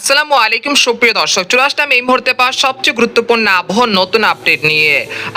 আসসালামু আলাইকুম, সুপ্রিয় দর্শক। চলে আসলাম এই মুহূর্তে পাওয়া সবচেয়ে গুরুত্বপূর্ণ আবহাওয়ার নতুন আপডেট নিয়ে।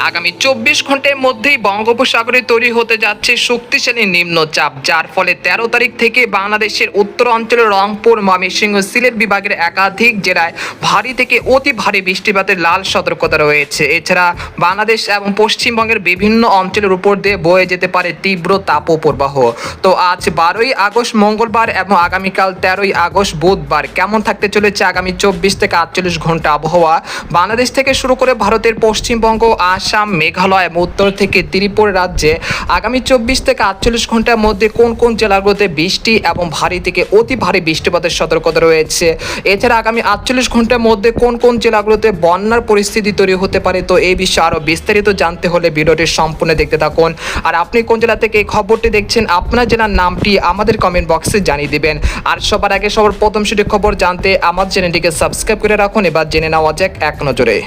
আগামী চব্বিশ ঘণ্টার মধ্যেই বঙ্গোপসাগরে তৈরি হতে যাচ্ছে শক্তিশালী নিম্নচাপ, যার ফলে তেরো তারিখ থেকে বাংলাদেশের উত্তর অঞ্চলের রংপুর, ময়মনসিংহ, সিলেট বিভাগের একাধিক জেলায় ভারী থেকে অতি ভারী বৃষ্টিপাতের লাল সতর্কতা রয়েছে। এছাড়া বাংলাদেশ এবং পশ্চিমবঙ্গের বিভিন্ন অঞ্চলের উপর দিয়ে বয়ে যেতে পারে তীব্র তাপপ্রবাহ। তো আজ বারোই আগস্ট মঙ্গলবার এবং আগামীকাল তেরোই আগস্ট বুধবার, কেমন থাকতে চলেছে আগামী চব্বিশ থেকে আটচল্লিশ ঘণ্টা আবহাওয়া। বাংলাদেশ থেকে শুরু করে ভারতের পশ্চিমবঙ্গ, আসাম, মেঘালয় এবং উত্তর থেকে ত্রিপুরা রাজ্যে আগামী চব্বিশ থেকে আটচল্লিশ ঘণ্টার মধ্যে কোন কোন জেলাগুলোতে বৃষ্টি এবং ভারী থেকে অতি ভারী বৃষ্টিপাতের সতর্কতা রয়েছে? এছাড়া আগামী আটচল্লিশ ঘণ্টার মধ্যে কোন কোন জেলাগুলোতে বন্যার পরিস্থিতি তৈরি হতে পারে? তো এই বিষয়ে আরও বিস্তারিত জানতে হলে ভিডিওটি সম্পূর্ণ দেখতে থাকুন। আর আপনি কোন জেলা থেকে এই খবরটি দেখছেন, আপনার জেলার নামটি আমাদের কমেন্ট বক্সে জানিয়ে দিবেন। আর সবার আগে সবার প্রথম সেটি খবর জানতে আমার চ্যানেলটিকে সাবস্ক্রাইব করে রাখুন এবার জেনে নেওয়া যাক এক নজরে।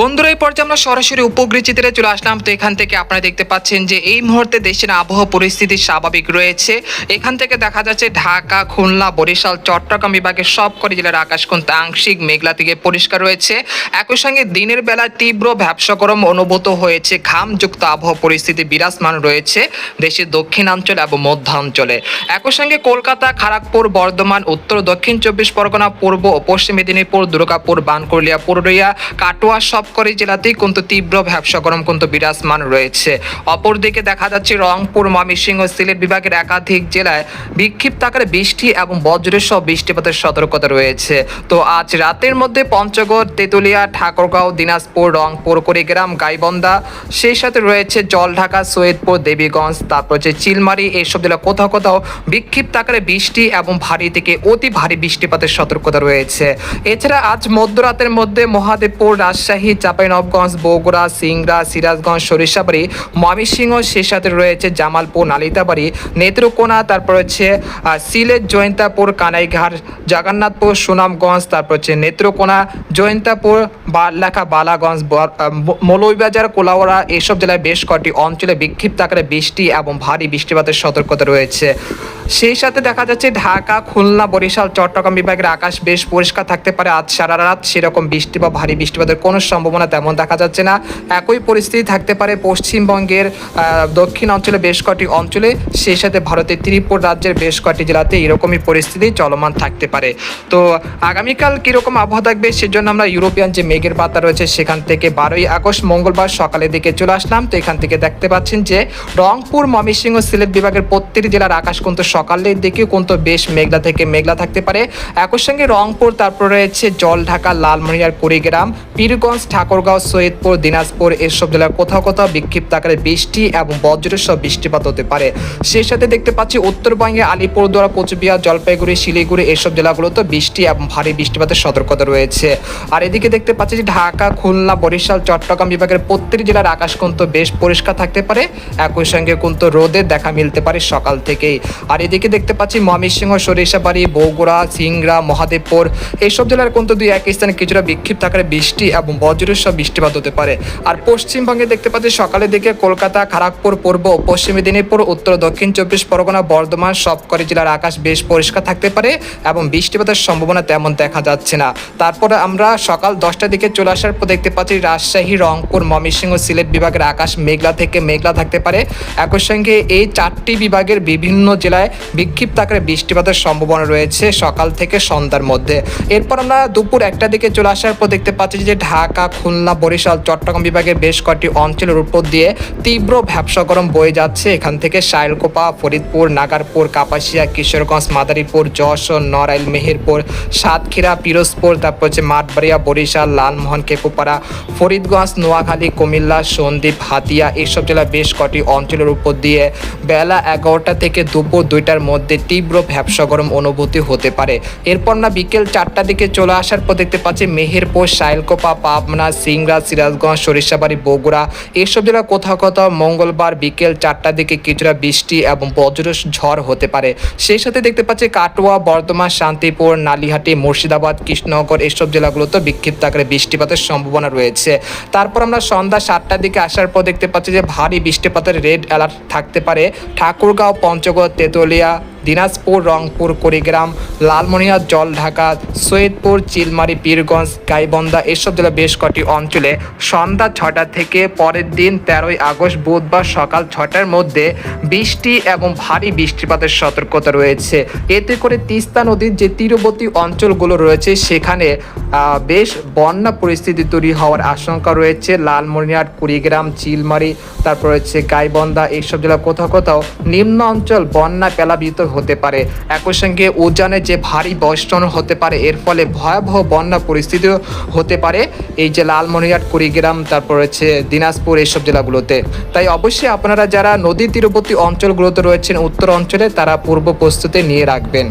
বন্ধুরা, এই পর্যায়ে আমরা সরাসরি উপগ্রহ চিত্রে চলে আসলাম। তো এখান থেকে আপনারা দেখতে পাচ্ছেন যে এই মুহূর্তে দেশের আবহাওয়া পরিস্থিতি স্বাভাবিক রয়েছে। এখান থেকে দেখা যাচ্ছে ঢাকা, খুলনা, বরিশাল, চট্টগ্রাম বিভাগের সবকটি জেলার আকাশ কিন্তু আংশিক মেঘলা থেকে পরিষ্কার রয়েছে। একই সঙ্গে দিনের বেলা তীব্র ব্যবসা গরম অনুভূত হয়েছে। ঘামযুক্ত আবহাওয়া পরিস্থিতি বিরাজমান রয়েছে দেশের দক্ষিণাঞ্চল এবং মধ্যাঞ্চলে। একই সঙ্গে কলকাতা খড়গপুর বর্ধমান, উত্তর, দক্ষিণ চব্বিশ পরগনা, পূর্ব ও পশ্চিম মেদিনীপুর, দুর্গাপুর, বানকুলিয়া, পুরুলিয়া, কাটোয়া সবকটি জেলাতেই কিন্তু তীব্র ব্যবসা গরম কিন্তু বিরাজমান রয়েছে। অপরদিকে দেখা যাচ্ছে রংপুর, ময়মনসিংহ সিলেট বিভাগের একাধিক জেলায় বিক্ষিপ্ত আকারে বৃষ্টি এবং বজ্রের সহ বৃষ্টিপাতের সতর্কতা রয়েছে। তো আজ রাতের মধ্যে পঞ্চগড়, তেঁতুলিয়া, ঠাকুরগাঁও, দিনাজপুর, রংপুর, কুড়িগ্রাম, গাইবন্ধা, সেই সাথে রয়েছে জলঢাকা, সৈয়দপুর, দেবীগঞ্জ, তারপর হচ্ছে চিলমারি এইসব জেলা কোথাও কোথাও বিক্ষিপ্ত আকারে বৃষ্টি এবং ভারী থেকে অতি ভারী বৃষ্টিপাতের সতর্কতা রয়েছে। এছাড়া আজ মধ্যরাতের মধ্যে মহাদেবপুর, রাজশাহী চাঁপাইনবগঞ্জ বগুড়া সিংড়া সিরাজগঞ্জ সরিষাবাড়ি ময়মনসিংহ সেই সাথে রয়েছে জামালপুর নালিতাবাড়ি নেত্রকোনা তারপর হচ্ছে সিলেট জয়ন্তাপুর কানাইঘাট জগন্নাথপুর সুনামগঞ্জ তারপর হচ্ছে নেত্রকোনা জয়ন্তাপুর বারলাখা বালাগঞ্জ ব- আহ, ম- মৌলভীবাজার কোলাওয়াড়া এসব জেলায় বেশ কয়েকটি অঞ্চলে বিক্ষিপ্ত আকারে বৃষ্টি এবং ভারী বৃষ্টিপাতের সতর্কতা রয়েছে। সেই সাথে দেখা যাচ্ছে ঢাকা খুলনা বরিশাল চট্টগ্রাম বিভাগের আকাশ বেশ পরিষ্কার থাকতে পারে। আজ সারা রাত সেরকম বৃষ্টি বা ভারী বৃষ্টিপাতের কোনো সম্ভাবনা তেমন দেখা যাচ্ছে না। একই পরিস্থিতি থাকতে পারে পশ্চিমবঙ্গের দক্ষিণ অঞ্চলে বেশ কয়েকটি অঞ্চলে, সেই সাথে ভারতের ত্রিপুর রাজ্যের বেশ কয়েকটি জেলাতে এরকমই পরিস্থিতি চলমান থাকতে পারে। তো আগামীকাল কীরকম আবহাওয়া থাকবে সেজন্য আমরা ইউরোপিয়ান যে মেঘের পাতা রয়েছে সেখান থেকে বারোই আগস্ট মঙ্গলবার সকালের দিকে চলে আসলাম। তো এখান থেকে দেখতে পাচ্ছেন যে রংপুর, ময়মনসিংহ, সিলেট বিভাগের প্রত্যেকটি জেলার আকাশ কিন্তু সকালের দিকেও কিন্তু বেশ মেঘলা থেকে মেঘলা থাকতে পারে। একই সঙ্গে রংপুর, তারপর রয়েছে জলঢাকা, লালমনিয়ার, কুড়িগ্রাম, পীরগঞ্জ ঠাকুরগাঁও, সৈয়দপুর, দিনাজপুর এসব জেলার কোথাও কোথাও বিক্ষিপ্ত আকারে বৃষ্টি এবং বজ্রের সব বৃষ্টিপাত হতে পারে। সেই সাথে দেখতে পাচ্ছি উত্তরবঙ্গে আলিপুরদুয়ার, কোচবিহার, জলপাইগুড়ি, শিলিগুড়ি এসব জেলাগুলোতে বৃষ্টি এবং ভারী বৃষ্টিপাতের সতর্কতা রয়েছে। আর এদিকে দেখতে পাচ্ছি যে ঢাকা, খুলনা, বরিশাল, চট্টগ্রাম বিভাগের প্রত্যেকটি জেলার আকাশ কিন্তু বেশ পরিষ্কার থাকতে পারে। একই সঙ্গে কিন্তু রোদের দেখা মিলতে পারে সকাল থেকেই। আর এদিকে দেখতে পাচ্ছি ময়মনসিংহ, সরিষাবাড়ি, বগুড়া, সিংড়া, মহাদেবপুর এইসব জেলার কিন্তু দুই এক স্থানে কিছুটা বিক্ষিপ্ত আকারে বৃষ্টি এবং বজ্রের সব বৃষ্টিপাত হতে পারে। আর পশ্চিমবঙ্গে দেখতে পাচ্ছি সকালের দিকে কলকাতা খড়গপুর পূর্ব পশ্চিম মেদিনীপুর, উত্তর, দক্ষিণ চব্বিশ, পরগনা, বর্ধমান, সবকটি জেলার আকাশ বেশ পরিষ্কার থাকতে পারে এবং বৃষ্টিপাতের সম্ভাবনা তেমন দেখা যাচ্ছে না। তারপরে আমরা সকাল দশটার দিকে চলে আসার পর দেখতে পাচ্ছি রাজশাহী, রংপুর, ময়মনসিংহ সিলেট বিভাগের আকাশ মেঘলা থেকে মেঘলা থাকতে পারে। একই সঙ্গে এই চারটি বিভাগের বিভিন্ন জেলায় বিক্ষিপ্ত আকারে বৃষ্টিপাতের সম্ভাবনা রয়েছে সকাল থেকে সন্ধ্যার মধ্যে। এরপর আমরা দুপুর একটা দিকে চলে আসার পর দেখতে পাচ্ছি যে ঢাকা খুলনা, বরিশাল, চট্টগ্রাম বিভাগের বেশ কয়েকটি অঞ্চলের উপর দিয়ে তীব্র ব্যবসা গরম বয়ে যাচ্ছে। এখান থেকে সাইলকোপা ফরিদপুর, নাগারপুর, কাপাসিয়া, কিশোরগঞ্জ, মাদারীপুর, যশোর, নড়াইল, মেহেরপুর, সাতক্ষীরা, পিরোজপুর, তারপর হচ্ছে মাঠবাড়িয়া, বরিশাল, লালমোহন, কেপুপাড়া, ফরিদগঞ্জ, নোয়াখালী, কুমিল্লা, সন্দ্বীপ, হাতিয়া এইসব জেলা বেশ কটি অঞ্চলের উপর দিয়ে বেলা এগারোটা থেকে দুপুর দুইটার মধ্যে তীব্র ব্যবসা গরম অনুভূতি হতে পারে। এরপর না বিকেল চারটার দিকে চলে আসার পর দেখতে পাচ্ছি মেহেরপুর সাইলকোপা পাবনা সিংড়া, সিরাজগঞ্জ, সরিষাবাড়ি, বগুড়া, এসব জেলা কোথাও কোথাও মঙ্গলবার বিকেল চারটার দিকে কিছুটা বৃষ্টি এবং বজ্র ঝড় হতে পারে। সেই সাথে দেখতে পাচ্ছি কাটোয়া, বর্ধমান, শান্তিপুর, নালিহাটি, মুর্শিদাবাদ, কৃষ্ণনগর, এসব জেলাগুলোতে বিক্ষিপ্ত আকারে বৃষ্টিপাতের সম্ভাবনা রয়েছে। তারপর আমরা সন্ধ্যা সাতটার দিকে আসার পর দেখতে পাচ্ছি যে ভারী বৃষ্টিপাতের রেড অ্যালার্ট থাকতে পারে। ঠাকুরগাঁও, পঞ্চগড়, তেতুলিয়া দিনাজপুর, রংপুর, কুড়িগ্রাম লালমনিয়া জলঢাকা সৈয়দপুর, চিলমারি, পীরগঞ্জ, গাইবন্ধা এসব জেলা বেশ কটি অঞ্চলে সন্ধ্যা ছটা থেকে পরের দিন তেরোই আগস্ট বুধবার সকাল ছটার মধ্যে বৃষ্টি এবং ভারী বৃষ্টিপাতের সতর্কতা রয়েছে। এতে করে তিস্তা নদীর যে তীরবর্তী অঞ্চলগুলো রয়েছে, সেখানে বেশ বন্যা পরিস্থিতি তৈরি হওয়ার আশঙ্কা রয়েছে। লালমনিরহাট, কুড়িগ্রাম, চিলমারি, তারপর হচ্ছে গাইবন্ধা এইসব জেলা কোথাও কোথাও নিম্ন অঞ্চল বন্যা, প্লাবিত হতে পারে। একই সঙ্গে উজানে যে ভারী বর্ষণ হতে পারে, এর ফলে ভয়াবহ বন্যা পরিস্থিতি হতে পারে। এই যে লালমনিরহাট, কুড়িগ্রাম, তারপর হচ্ছে দিনাজপুর, এইসব জেলাগুলোতে। তাই অবশ্যই আপনারা যারা নদী তীরবর্তী অঞ্চলগুলোতে রয়েছেন, উত্তর অঞ্চলে, তারা পূর্ব প্রস্তুতি নিয়ে রাখবেন।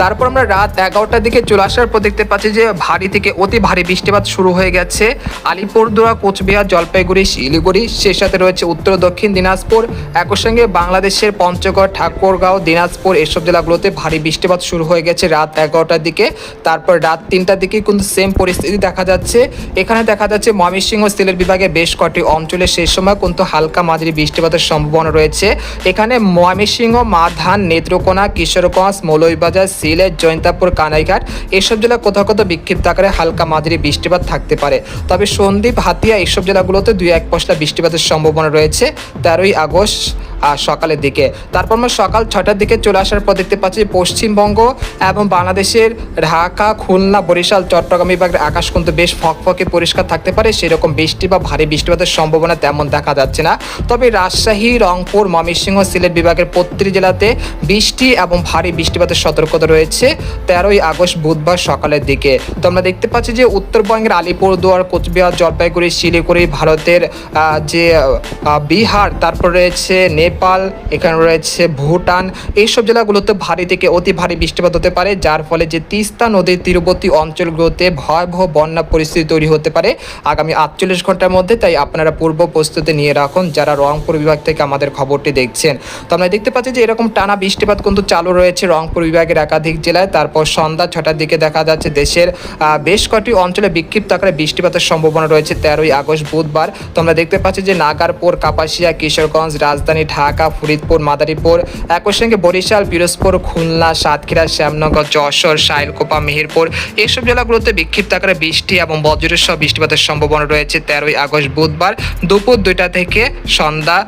তারপর আমরা রাত এগারোটার দিকে চলে আসার পর দেখতে পাচ্ছি যে ভারী থেকে অতি ভারী বৃষ্টিপাত শুরু হয়ে গেছে। আলিপুরদুয়া কোচবিহার, জলপাইগুড়ি, শিলিগুড়ি, সেই সাথে রয়েছে উত্তর, দক্ষিণ দিনাজপুর। একই সঙ্গে বাংলাদেশের পঞ্চগড়, ঠাকুরগাঁও, দিনাজপুর এসব জেলাগুলোতে ভারী বৃষ্টিপাত শুরু হয়ে গেছে রাত এগারোটার দিকে। তারপর রাত তিনটার দিকে কিন্তু সেম পরিস্থিতি দেখা যাচ্ছে। এখানে দেখা যাচ্ছে ময়মনসিংহ সিলেট বিভাগে বেশ কটি অঞ্চলে সেই সময় কিন্তু হালকা মাঝারি বৃষ্টিপাতের সম্ভাবনা রয়েছে। এখানে ময়মনসিংহ মাধান নেত্রকোনা, কিশোরগঞ্জ, মৌলভীবাজার সিলেট জয়ন্তাপুর কানাইঘাট। এসব জেলা কোথাও কোথাও বিক্ষিপ্ত আকারে হালকা মাঝারি বৃষ্টিপাত থাকতে পারে। তবে সন্দ্বীপ, হাতিয়া এইসব জেলাগুলোতে দুই এক পশলা বৃষ্টিপাতের সম্ভাবনা রয়েছে। তেরোই আগস্ট সকালের দিকে। তারপর আমরা সকাল ছটার দিকে চলে আসার পর দেখতে পাচ্ছি পশ্চিমবঙ্গ এবং বাংলাদেশের ঢাকা, খুলনা, বরিশাল, চট্টগ্রাম বিভাগের আকাশ কিন্তু বেশ ফকফকে পরিষ্কার থাকতে পারে। সেরকম বৃষ্টি বা ভারী বৃষ্টিপাতের সম্ভাবনা তেমন দেখা যাচ্ছে না। তবে রাজশাহী, রংপুর, ময়মনসিংহ, সিলেট বিভাগের প্রতিটি জেলাতে বৃষ্টি এবং ভারী বৃষ্টিপাতের সতর্কতা রয়েছে তেরোই আগস্ট বুধবার সকালের দিকে। তো আমরা দেখতে পাচ্ছি যে উত্তরবঙ্গের আলিপুরদুয়ার, কোচবিহার, জলপাইগুড়ি, শিলিগুড়ি ভারতের যে বিহার, তারপর রয়েছে নেপাল, এখানে রয়েছে ভুটান। এইসব জেলাগুলোতে ভারী থেকে অতি ভারী বৃষ্টিপাত হতে পারে, যার ফলে যে তিস্তা নদীর তীরবর্তী অঞ্চলগুলোতে ভয়াবহ বন্যা পরিস্থিতি তৈরি হতে পারে। আগামী আটচল্লিশ ঘণ্টার মধ্যে, তাই আপনারা পূর্ব প্রস্তুতি নিয়ে রাখুন, যারা রংপুর বিভাগ থেকে আমাদের খবরটি দেখছেন। তো আমরা দেখতে পাচ্ছি যে এরকম টানা বৃষ্টিপাত কিন্তু চালু রয়েছে রংপুর বিভাগের একাধিক জেলায়। তারপর সন্ধ্যা ছটার দিকে দেখা যাচ্ছে দেশের বেশ কটি অঞ্চলে বিক্ষিপ্ত আকারে বৃষ্টিপাতের সম্ভাবনা রয়েছে তেরোই আগস্ট বুধবার। তো আমরা দেখতে পাচ্ছি যে নাগারপুর কাপাসিয়া, কিশোরগঞ্জ, রাজধানী ঢাকা, ফরিদপুর, মাদারীপুর একই সঙ্গে বরিশাল, পিরোজপুর, খুলনা, সাতক্ষীরা, শ্যামনগর, যশোর সাইলকোপা মেহেরপুর। এইসব জেলাগুলোতে বিক্ষিপ্ত আকারে বৃষ্টি এবং বজ্রের সহ বৃষ্টিপাতের সম্ভাবনা রয়েছে তেরোই আগস্ট বুধবার দুপুর দুইটা থেকে সন্ধ্যা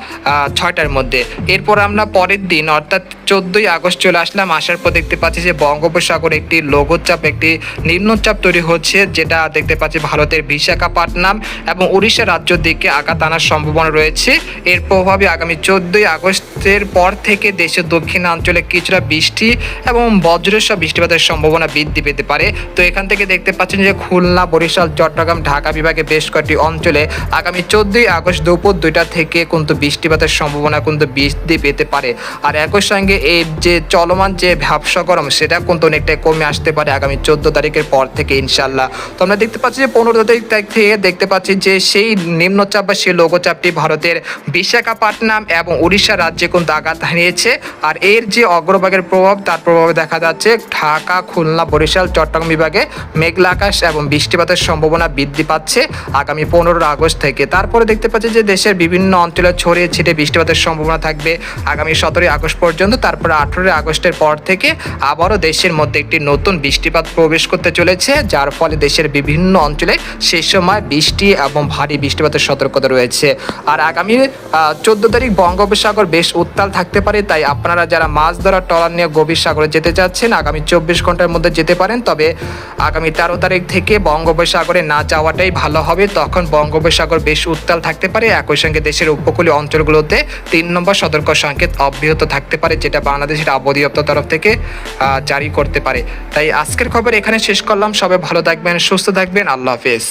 ছয়টার মধ্যে। এরপর আমরা পরের দিন, অর্থাৎ চোদ্দই আগস্ট চলে আসলাম। আসার পর দেখতে পাচ্ছি যে বঙ্গোপসাগরে একটি লঘুচাপ, একটি নিম্নচাপ তৈরি হচ্ছে, যেটা দেখতে পাচ্ছি ভারতের বিশাখাপাটনাম এবং উড়িষ্যা রাজ্যের দিকে আঘাত আনার সম্ভাবনা রয়েছে। এর প্রভাবে আগামী চোদ্দই আগস্টের পর থেকে দেশের দক্ষিণাঞ্চলে কিছুটা বৃষ্টি এবং বজ্রসহ বৃষ্টিপাতের সম্ভাবনা বৃদ্ধি পেতে পারে। তো এখান থেকে দেখতে পাচ্ছেন যে খুলনা, বরিশাল, চট্টগ্রাম, ঢাকা বিভাগে বেশ কয়েকটি অঞ্চলে আগামী চোদ্দই আগস্ট দুপুর দুইটা থেকে কিন্তু বৃষ্টিপাতের সম্ভাবনা কিন্তু বৃদ্ধি পেতে পারে। আর একই সঙ্গে এই যে চলমান যে ব্যবসা গরম, সেটা কিন্তু অনেকটাই কমে আসতে পারে আগামী চোদ্দ তারিখের পর থেকে ইনশাল্লাহ তো আমরা দেখতে পাচ্ছি যে পনেরো তারিখ থেকে দেখতে পাচ্ছি যে সেই নিম্নচাপ বা সেই লঘুচাপটি ভারতের বিশাখাপাটনাম এবং উড়িষ্যা রাজ্যে কিন্তু আঘাত হানিয়েছে আর এর যে অগ্রভাগের প্রভাব, তার প্রভাবে দেখা যাচ্ছে ঢাকা, খুলনা, বরিশাল, চট্টগ্রাম বিভাগে মেঘলা আকাশ এবং বৃষ্টিপাতের সম্ভাবনা বৃদ্ধি পাচ্ছে আগামী পনেরো আগস্ট থেকে। তারপরে দেখতে পাচ্ছি যে দেশের বিভিন্ন অঞ্চলে ছড়িয়ে ছিটে বৃষ্টিপাতের সম্ভাবনা থাকবে আগামী সতেরোই আগস্ট পর্যন্ত। তারপরে আঠেরোই আগস্টের পর থেকে আবারও দেশের মধ্যে একটি নতুন বৃষ্টিপাত প্রবেশ করতে চলেছে, যার ফলে দেশের বিভিন্ন অঞ্চলে সেই সময় বৃষ্টি এবং ভারী বৃষ্টিপাতের সতর্কতা রয়েছে। আর আগামী চোদ্দ তারিখ বঙ্গোপসাগর বেশ উত্তাল থাকতে পারে, তাই আপনারা যারা মাছ ধরার ট্রলার নিয়ে গভীর সাগরে যেতে চাচ্ছেন, আগামী চব্বিশ ঘণ্টার মধ্যে যেতে পারেন। তবে আগামী তেরো তারিখ থেকে বঙ্গোপসাগরে না যাওয়াটাই ভালো হবে। তখন বঙ্গোপসাগর বেশ উত্তাল থাকতে পারে। একই সঙ্গে দেশের উপকূলীয় অঞ্চলগুলোতে তিন নম্বর সতর্ক সংকেত অব্যাহত থাকতে পারে, যেটা বাংলাদেশের আবহাওয়া তরফ থেকে জারি করতে পারে। তাই আজকের খবর এখানে শেষ করলাম। সবাই ভালো থাকবেন, সুস্থ থাকবেন। আল্লাহ হাফেজ।